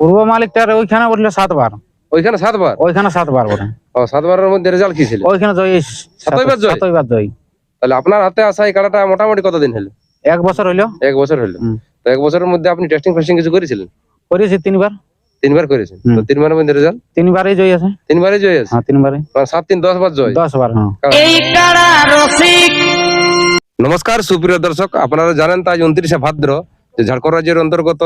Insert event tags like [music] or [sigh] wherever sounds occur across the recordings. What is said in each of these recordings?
পূর্ব মালিকটার ওইখানে বললে সাতবার। ওইখানে সাতবার? ওইখানে সাতবার বটে। ও সাতবারের মধ্যে রেজাল্ট কি ছিল? ওইখানে জয়ী সাতইবার জয়? সাতইবার জয়ী। তাহলে আপনার হাতে আসা এই কাড়াটা মোটামুটি কতদিন হলো? এক বছর হইল। এক বছর হলো তো এক বছরের মধ্যে আপনি টেস্টিং ফেস্টিং কিছু করেছিলেন? করেছি তিনবার। তিনবার করেছেন। তো তিনবারের মধ্যে রেজাল্ট তিনবারই জয়ী আছে। তিনবারই জয় আছে? হ্যাঁ তিনবারই। মানে সাত তিন দশ বার জয়? দশ বার হ্যাঁ নমস্কার সুপ্রিয় দর্শক। আপনারা জানেন তো আজ উনত্রিশে ভাদ্র। যে ঝাড়খণ্ড রাজ্যের অন্তর্গত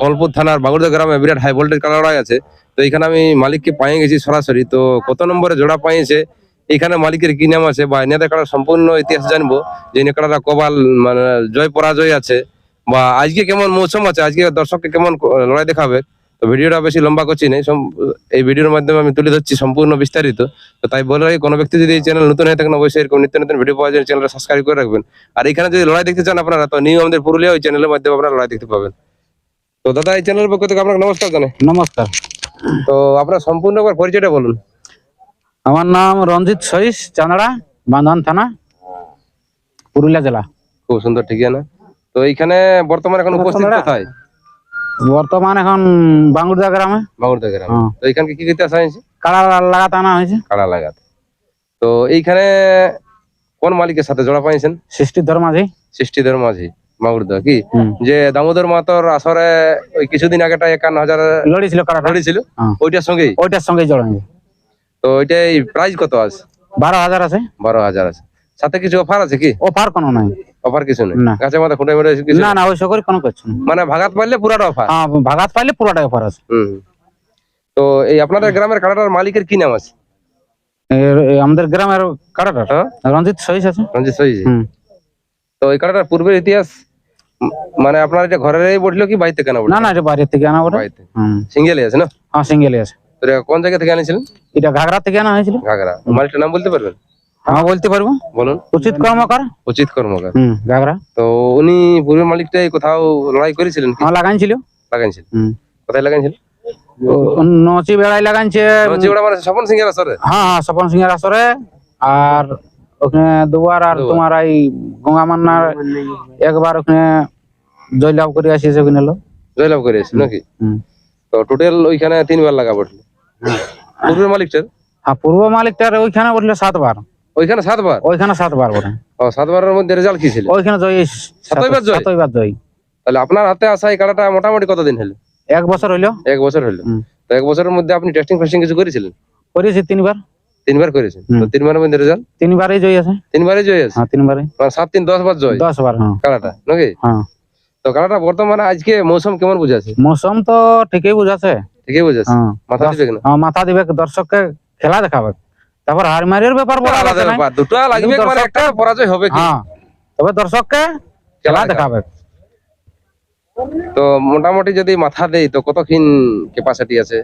কমলপুর থানার বাগুড়া গ্রামে বিরাট হাই ভোল্টেজ কালা লড়াই আছে, তো এখানে আমি মালিককে পাইয়ে গেছি সরাসরি। তো কত নম্বরে জোড়া পাইয়েছে, এখানে মালিকের কি নাম আছে বা এনে সম্পূর্ণ ইতিহাস জানব, যে নেকড়াটা কবাল মানে জয় পরাজয় আছে, বা আজকে কেমন মৌসুম আছে, আজকে দর্শককে কেমন লড়াই দেখাবে? তো ভিডিওটা বেশি লম্বা করছি নেই এই ভিডিওর মাধ্যমে আমি তুলে ধরছি সম্পূর্ণ বিস্তারিত। তো তাই বলে রাখি কোনো ব্যক্তি যদি এই চ্যানেল নতুন হয়ে থাকেন অবশ্যই এরকম নিত্য নতুন ভিডিও পাওয়ার জন্য চ্যানেলটা সাবস্ক্রাইব করে রাখবেন। আর এখানে যদি লড়াই দেখতে চান আপনারা তো নিউ আমাদের পুরুলিয়া ওই চ্যানেলের মাধ্যমে আপনারা লড়াই দেখতে পাবেন। তো দাদা এই চ্যানেলের পক্ষ থেকে আপনাকে নমস্কার জানাই। নমস্কার। তো আপনার সম্পূর্ণ একবার পরিচয়টা বলুন। আমার নাম রঞ্জিত সইস চান্দড়া বান্ধন থানা পুরুলিয়া জেলা। খুব সুন্দর ঠিক আছে না তো এইখানে বর্তমানে এখন উপস্থিত কোথায়? বর্তমান এখন বাঙ্গুরদা গ্রামে। বাংলাদেশ গ্রামে। হ্যাঁ। তো এইখানকে কি করতে আসা হয়েছে? কাড়া লাগাতে আনা হয়েছে। কাড়া লাগাতে। তো এইখানে কোন মালিকের সাথে জোড়া পাইছেন? সৃষ্টিধর মাঝি। সৃষ্টিধর মাঝি মাগুরদা কি? যে দামোদর মাতর আসরে ওই কিছুদিন আগেটা একান্ন হাজার লড়েছিল গাড়ি ছিল? হ্যাঁ। ওইটার সঙ্গেই? ওইটার সঙ্গে জড়ানো তো ওইটাই প্রাইস কত আছে? বারো হাজার আছে। বারো হাজার আছে। সাথে কিছু অফার আছে কি? অফার কোনো নাই। অফার কিছু নেই। না। গাছের মাথা খুঁটে মেরে কিছু না না ওই সকল কোনো কিছু না মানে ভাগাত পারলে পুরাটা অফার হ্যাঁ ভাগাত পাইলে পুরোটাই অফার আছে। তো এই আপনাদের গ্রামের কাড়াটার মালিকের কি নাম আছে? আমাদের গ্রামের কাড়াটার হ্যাঁ। রঞ্জিত সইস আছে। রঞ্জিত হুম। তো এই কাড়াটার পূর্বের ইতিহাস মানে আপনার এটা ঘরেরই বসল কি বাড়িতে কেনা না না এটা বাইরের থেকে আনা বটে। বাড়িতে। হুম। সিঙ্গেলই আছে না? হ্যাঁ সিঙ্গেলই আছে। তো কোন জায়গা থেকে আনিছিলেন? এটা ঘাগরা থেকে আনা হয়েছিল। ঘাগরা। মালিকটার নাম বলতে পারবেন? হ্যাঁ বলতে পারব? বলুন। উচিত কর্মকার? উচিত কর্মকার। হুম তো উনি পূর্বের মালিকটাই কোথাও লড়াই করেছিলেন হ্যাঁ লাগাইছিল। লাগাইছিলেন কোথায় লাগাইছিলেন নচি বেড়াই লাগাইছে। চিবড়া মানে স্বপন সিংহের আসরে? হ্যাঁ হ্যাঁ স্বপন সিংহের আসরে। আর ওখানে দুবার আর তোমার এই গঙ্গা মান্নার একবার ওখানে জয়লাভ করে আসিছে ওখানে জয়লাভ করেছে নাকি? তো টোটাল ওইখানে তিনবার লাগা পড়ল। পূর্বের মালিকটার? হ্যাঁ পূর্ব মালিকটার ওইখানে বললে সাতবার। ওইখানে সাতবার? ওইখানে সাতবার বটে। ও সাতবারের মধ্যে রেজাল্ট কি ছিল? ওইখানে জয়ী সাতইবার জয়? সাতইবার জয়ী। তাহলে আপনার হাতে আসা এই কাড়াটা মোটামুটি কতদিন হলো? এক বছর হইল। এক বছর হলো তো এক বছরের মধ্যে আপনি টেস্টিং ফেস্টিং কিছু করেছিলেন? করেছি তিনবার। তিনবার করেছেন। তো তিনবারের মধ্যে রেজাল্ট তিনবারই জয়ী আছে। তিনবারই জয় আছে? হ্যাঁ তিনবারই। মানে সাত তিন দশ বার জয়? দশ বার হ্যাঁ। কাড়াটা নাকি? হ্যাঁ। তো কাড়াটা বর্তমানে আজকে মৌসুম কেমন বুঝাছে মৌসুম তো ঠিকই বুঝাছে ঠিকই বুঝাছে হ্যাঁ। মাথা দিবে কিনা? হ্যাঁ, মাথা দিবে। দর্শককে খেলা দেখাবে। তারপর হার মারির ব্যাপার বলা আলাদা ব্যাপার দুটো লাগবে মানে একটা পরাজয় হবে কি? হ্যাঁ তবে দর্শককে খেলা দেখাবে। তো মোটামুটি যদি মাথা দেই তো কতক্ষণ ক্যাপাসিটি আছে?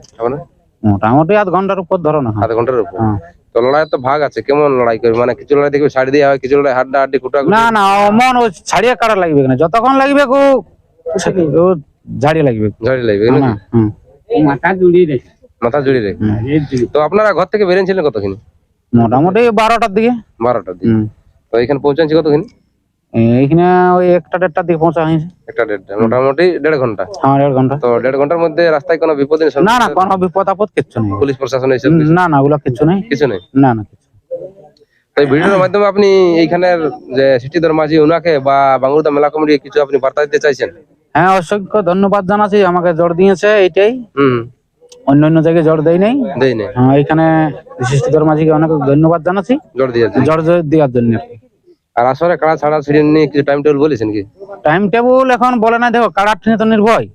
মোটামুটি আধ ঘণ্টার উপর ধরো না। আধ ঘণ্টার উপর? হ্যাঁ। তো লড়াই তো ভাগ আছে কেমন লড়াই করবে? মানে কিছু লড়াই দেখবে ছাড় দেওয়া হয় কিছু লড়াই হাড্ডা হাড্ডি কুটা না না মন ও ছাড়িয়ে কাটা লাগবে না যতক্ষণ লাগবে ও ঝাড়িয়ে লাগবে। ঝাড়ি লাগবে না নাকি হুম। মাথা জুড়িয়ে রেখে তো আপনারা ঘর থেকে বেরিয়েছিলেন কতক্ষণ? মোটামুটি বারোটার দিকে। বারোটার দিকে? তো এখানে পৌঁছাচ্ছি কতক্ষণ? এইখানে ওই একটা দেড়টার দিকে পৌঁছা হয়েছে। একটা দেড়টা মোটামুটি দেড় ঘণ্টা। হ্যাঁ দেড় ঘণ্টা। তো দেড় ঘণ্টার মধ্যে রাস্তায় কোনো বিপদ নেই না না কোনো বিপদ আপদ নেই। পুলিশ প্রশাসন না না ওগুলা কিচ্ছু নেই। কিছু নেই? না না কিচ্ছু তো এই ভিডিওর মাধ্যমে আপনি এইখানের যে সিটিধর মাঝি ওনাকে বা বাংলাদেশ মেলা কমিটি কিছু আপনি বার্তা দিতে চাইছেন? হ্যাঁ অসংখ্য ধন্যবাদ জানাচ্ছি আমাকে জোর দিয়েছে এইটাই। হুম। অন্য অন্য জায়গায় জোর দেয় নাই। দেয় নাই। হ্যাঁ, এখানে বিশিষ্টদের মাঝিকে অনেক ধন্যবাদ জানাচ্ছি। জোর দিয়েছে জোর জোর দেওয়ার জন্য। আর আসরে কাড়া ছাড়া ছিড়ে নিয়ে কিছু টাইম টেবিল বলেছেন কি? টাইম টেবিল এখন বলে না দেখো কাড়ার ঠেনে তো নির্ভয়।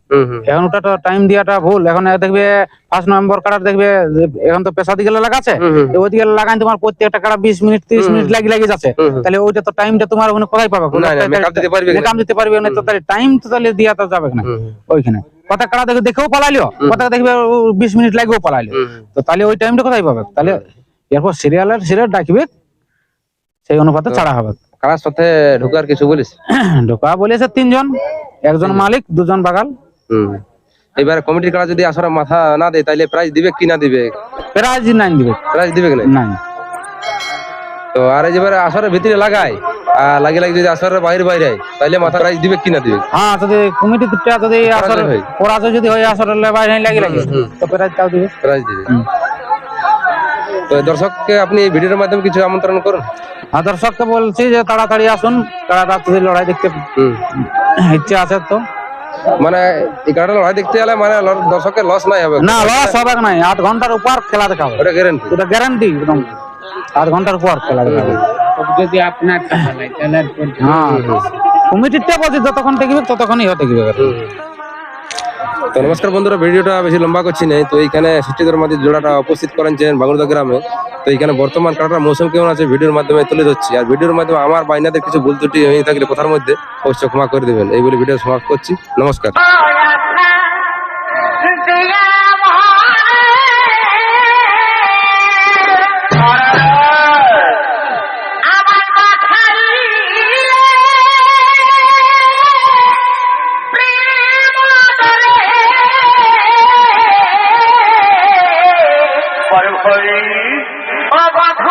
এখন ওটা তো টাইম দেওয়াটা ভুল। এখন দেখবে ফার্স্ট নভেম্বর কাড়ার দেখবে এখন তো পেশা দিকে লাগাচ্ছে। ওইদিকে লাগান তোমার প্রত্যেকটা কাড়া বিশ মিনিট তিরিশ মিনিট লাগি লাগি যাচ্ছে। তাহলে ওইটা তো টাইমটা তোমার ওখানে কোথায় পাবে? মেকআপ দিতে পারবে না তো তাহলে টাইম তো তাহলে দেওয়া তো যাবে না। ওইখানে। কত কাড়া দেখে দেখেও পালাইলো। কত দেখবে বিশ মিনিট লাগেও পালাইলো। তো তাহলে ওই টাইমটা কোথায় পাবে? তাহলে এরপর সিরিয়ালের সিরিয়াল ডাকবে সেই অনুপাতে ছাড়া হবে। কাড়ার সাথে ঢোকার কিছু বলিস? [clears throat] ঢোকা বলেছে তিনজন একজন মালিক দুজন বাগাল। হুম। এবার কমিটির কাড়া যদি আসরে মাথা না দেয় তাহলে প্রাইজ দিবে কি না দিবে? প্রাইজ নাইন দিবে। প্রাইজ দিবে কি না তো আর এই যেবার আসরে ভিতরে লাগায় আর লাগে লাগে যদি আসরের বাইরে বাইরে তাহলে মাথা রাইজ দিবে কি না দিবে? হ্যাঁ যদি কমিটি টা যদি আসর। পরাজয় যদি হয় আসরের বাইরে লাগি লাগে। তো প্রাইজটাও দিবে। রাইজ দিবে। তো দর্শককে আপনি এই ভিডিওর মাধ্যমে কিছু আমন্ত্রণ করুন। আর দর্শককে বলছি যে তাড়াতাড়ি আসুন তাড়াতাড়ি লড়াই দেখতে ইচ্ছে আছে তো। মানে এই কারণে লড়াই দেখতে গেলে মানে দর্শকের লস নাই হবে। না লস হবে নাই। আট ঘণ্টার উপর খেলা দেখাবে। ওটা গ্যারেন্টি এটা গ্যারান্টি একদম। আট ঘণ্টার পর খেলা দেখাবে। যদি আপনার হ্যাঁ। কমিটিটা বলছি যতক্ষণ টিকবে ততক্ষণই হতে গিয়ে তো নমস্কার বন্ধুরা ভিডিওটা বেশি লম্বা করছি নেই তো এইখানে সৃষ্টিদের মাঝে জোড়াটা উপস্থিত করেন যে বাগুড়া গ্রামে তো এখানে বর্তমান কাটার মৌসুম কেমন আছে ভিডিওর মাধ্যমে তুলে ধরছি আর ভিডিওর মাধ্যমে আমার বাইনাদের কিছু ভুল ত্রুটি হয়ে থাকলে কথার মধ্যে অবশ্যই ক্ষমা করে দেবেন এই বলে ভিডিও সমাপ্ত করছি নমস্কার Vai, vai, vai!